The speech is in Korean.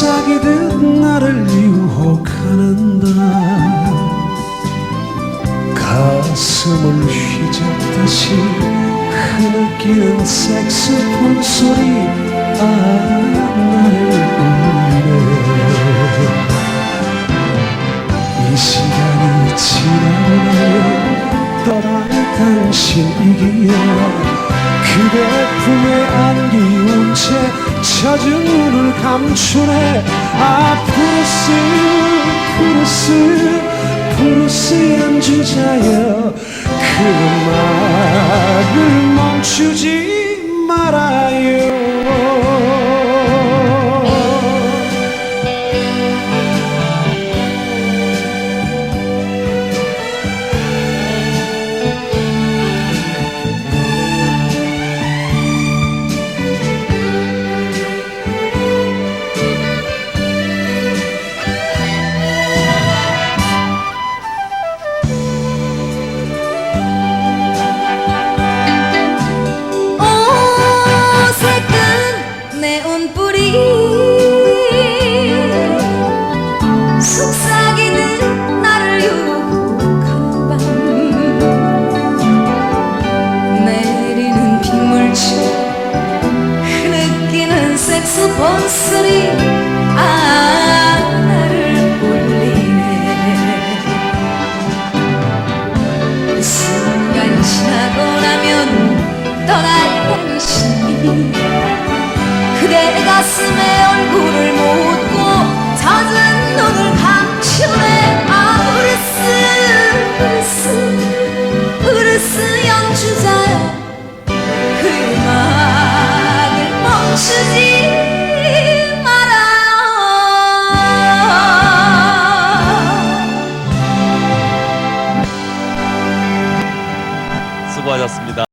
나를 유혹하는 다 가슴을 휘젓듯이 흐느끼는 색소폰 소리 아 나를 울리네. 이 시간이 지나고 나면 떠날 당신이기에 그대 품에 안기운 채 젖은 눈을 감추네. 아 푸르스 푸르스 푸르스 연주자여. 그 말을 멈추지 네온불이 속삭이는 나를 유혹하는 밤. 내리는 빗물쳐 흐느끼는 색소폰 소리 내 가슴에 얼굴을 묻고 젖은 눈을 감추네. 아 으르스 으르스 으르스 연주자. 그 음악을 멈추지 말아요. 수고하셨습니다.